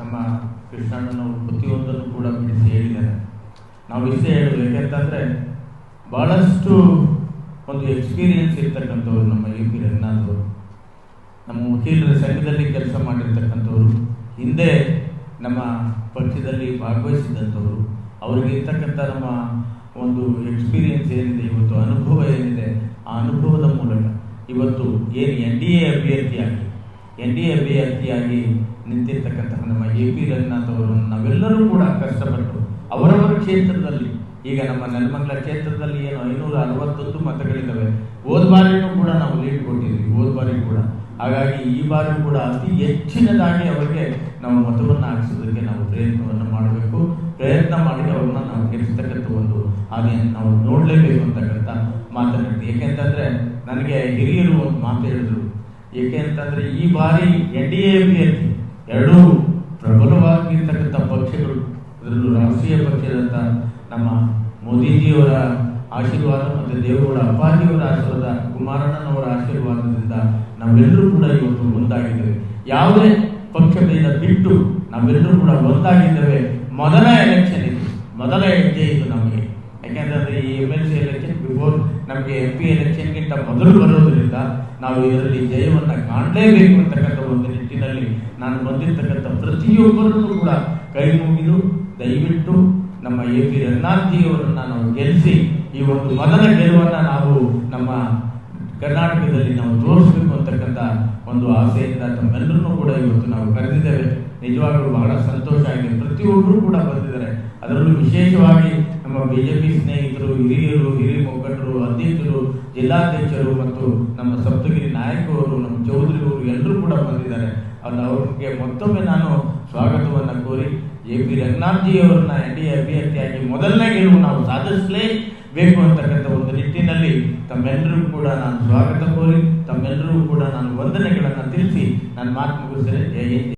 ನಮ್ಮ ಕೃಷ್ಣಣ್ಣನವರು ಪ್ರತಿಯೊಂದನ್ನು ಕೂಡ ಬಿಡಿಸಿ ಹೇಳಿದ್ದಾರೆ. ನಾವು ಇಷ್ಟೇ ಹೇಳೋದು ಯಾಕೆಂತಂದರೆ ಭಾಳಷ್ಟು ಒಂದು ಎಕ್ಸ್ಪೀರಿಯನ್ಸ್ ಇರ್ತಕ್ಕಂಥವ್ರು ನಮ್ಮ ಯು ಪಿ ರಂಗನಾಥವರು ನಮ್ಮ ವಕೀಲರ ಸಂಘದಲ್ಲಿ ಕೆಲಸ ಮಾಡಿರ್ತಕ್ಕಂಥವ್ರು. ಹಿಂದೆ ನಮ್ಮ ಪಕ್ಷದಲ್ಲಿ ಭಾಗವಹಿಸಿದಂಥವ್ರು. ಅವ್ರಿಗೆ ಇರ್ತಕ್ಕಂಥ ನಮ್ಮ ಒಂದು ಎಕ್ಸ್ಪೀರಿಯನ್ಸ್ ಏನಿದೆ, ಇವತ್ತು ಅನುಭವ ಏನಿದೆ, ಆ ಅನುಭವದ ಮೂಲಕ ಇವತ್ತು ಏನು ಎನ್ ಡಿ ಎ ಅಭ್ಯರ್ಥಿಯಾಗಿ ಎನ್ ಡಿ ಅಭ್ಯರ್ಥಿಯಾಗಿ ನಿಂತಿರ್ತಕ್ಕಂತಹ ನಮ್ಮ ಎ ಪಿ ರಂಗನಾಥ್ ಅವರನ್ನು ನಾವೆಲ್ಲರೂ ಕೂಡ ಕಷ್ಟಪಟ್ಟು ಅವರವರ ಕ್ಷೇತ್ರದಲ್ಲಿ, ಈಗ ನಮ್ಮ ನೆಲಮಂಗಲ ಕ್ಷೇತ್ರದಲ್ಲಿ ಏನು ಐನೂರ ಅರವತ್ತೊಂದು ಮತಗಳಿದ್ದಾವೆ, ಹೋದ ಬಾರಿನೂ ಕೂಡ ನಾವು ಲೀಡ್ ಕೊಟ್ಟಿದ್ವಿ, ಹೋದ ಬಾರಿ ಕೂಡ. ಹಾಗಾಗಿ ಈ ಬಾರಿ ಕೂಡ ಅತಿ ಹೆಚ್ಚಿನದಾಗಿ ಅವರಿಗೆ ನಾವು ಮತವನ್ನು ಹಾಕಿಸೋದಕ್ಕೆ ನಾವು ಪ್ರಯತ್ನವನ್ನು ಮಾಡಬೇಕು. ಪ್ರಯತ್ನ ಮಾಡಿ ಅವ್ರನ್ನ ನಾವು ಗೆಲ್ಲಿಸ್ತಕ್ಕಂಥ ಒಂದು ಹಾಗೆ ನಾವು ನೋಡಲೇಬೇಕು ಅಂತಕ್ಕಂಥ ಮಾತನಾಡ್ತೀವಿ ಏಕೆಂತಂದ್ರೆ, ನನಗೆ ಹಿರಿಯರು ಒಂದು ಮಾತು ಹೇಳಿದ್ರು. ಏಕೆ ಅಂತಂದ್ರೆ ಈ ಬಾರಿ ಎನ್ ಡಿ ಎ ಅಭ್ಯರ್ಥಿ ಎರಡೂ ಪ್ರಬಲವಾಗಿರ್ತಕ್ಕಂಥ ಪಕ್ಷಗಳು ಅದರಲ್ಲೂ ರಾಷ್ಟ್ರೀಯ ಪಕ್ಷದಂತ ನಮ್ಮ ಮೋದಿಜಿಯವರ ಆಶೀರ್ವಾದ ಮತ್ತು ದೇವೇಗೌಡ ಅಪ್ಪಾಜಿಯವರ ಆಶೀರ್ವಾದ, ಕುಮಾರಣ್ಣನವರ ಆಶೀರ್ವಾದದಿಂದ ನಾವೆಲ್ಲರೂ ಕೂಡ ಇವತ್ತು ಒಂದಾಗಿದ್ದೇವೆ. ಯಾವುದೇ ಪಕ್ಷಗಳಿಂದ ಬಿಟ್ಟು ನಾವೆಲ್ಲರೂ ಕೂಡ ಒಂದಾಗಿದ್ದೇವೆ. ಮೊದಲ ಎಲೆಕ್ಷನ್ ಇದು. ಮೊದಲ ಹೆಜ್ಜೆ ಇದು ನಮಗೆ. ಯಾಕೆಂತಂದ್ರೆ ಈ M L C election before ನಮಗೆ ಎಂ ಪಿ ಎಲೆಕ್ಷನ್ಗಿಂತ ಮೊದಲು ಬರೋದ್ರಿಂದ ನಾವು ಇದರಲ್ಲಿ ಜಯವನ್ನು ಕಾಣಲೇಬೇಕು ಅಂತಕ್ಕಂಥ ಒಂದು ನಿಟ್ಟಿನಲ್ಲಿ ನಾನು ಬಂದಿರತಕ್ಕಂಥ ಪ್ರತಿಯೊಬ್ಬರನ್ನು ಕೂಡ ಕೈ ಮುಗಿದು ದಯವಿಟ್ಟು ನಮ್ಮ ಎ ಪಿ ರಂಗನಾಥ್ಜಿಯವರನ್ನು ನಾವು ಗೆಲ್ಲಿಸಿ ಈ ಒಂದು ಮೊದಲ ಗೆಲುವನ್ನು ನಾವು ನಮ್ಮ ಕರ್ನಾಟಕದಲ್ಲಿ ನಾವು ತೋರಿಸಬೇಕು. ಒಂದು ಆಸೆಯಿಂದ ತಮ್ಮೆಲ್ಲರನ್ನೂ ಕೂಡ ಇವತ್ತು ನಾವು ಕರೆದಿದ್ದೇವೆ. ನಿಜವಾಗ್ಲೂ ಬಹಳ ಸಂತೋಷ ಆಗಿದೆ. ಪ್ರತಿಯೊಬ್ಬರು ಕೂಡ ಬಂದಿದ್ದಾರೆ. ಅದರಲ್ಲೂ ವಿಶೇಷವಾಗಿ ನಮ್ಮ ಬಿಜೆಪಿ ಸ್ನೇಹಿತರು, ಹಿರಿಯರು, ಹಿರಿಯ ಮುಖಂಡರು, ಅಧ್ಯಕ್ಷರು, ಜಿಲ್ಲಾಧ್ಯಕ್ಷರು ಮತ್ತು ನಮ್ಮ ಸಪ್ತಗಿರಿ ನಾಯಕರು, ನಮ್ಮ ಚೌಧರಿ ಅವರು ಎಲ್ಲರೂ ಕೂಡ ಬಂದಿದ್ದಾರೆ. ಅವ್ರಿಗೆ ಮತ್ತೊಮ್ಮೆ ನಾನು ಸ್ವಾಗತವನ್ನು ಕೋರಿ ಎ ಪಿ ರಂಗನಾಥ್ಜಿಯವರನ್ನ ಎನ್ ಡಿ ಎ ಅಭ್ಯರ್ಥಿಯಾಗಿ ಮೊದಲನೇ ಗೆಲುವು ನಾವು ಸಾಧಿಸಲೇಬೇಕು ಅಂತಕ್ಕಂಥ ಒಂದು ನಿಟ್ಟಿನಲ್ಲಿ ತಮ್ಮೆಲ್ಲರಿಗೂ ಕೂಡ ನಾನು ಸ್ವಾಗತ ಕೋರಿ ತಮ್ಮೆಲ್ಲರಿಗೂ ಕೂಡ ನಾನು ವಂದನೆಗಳನ್ನು ತಿಳಿಸಿ ನನ್ನ ಮಾತು ಮುಗಿಸಿದರೆ ಜಯ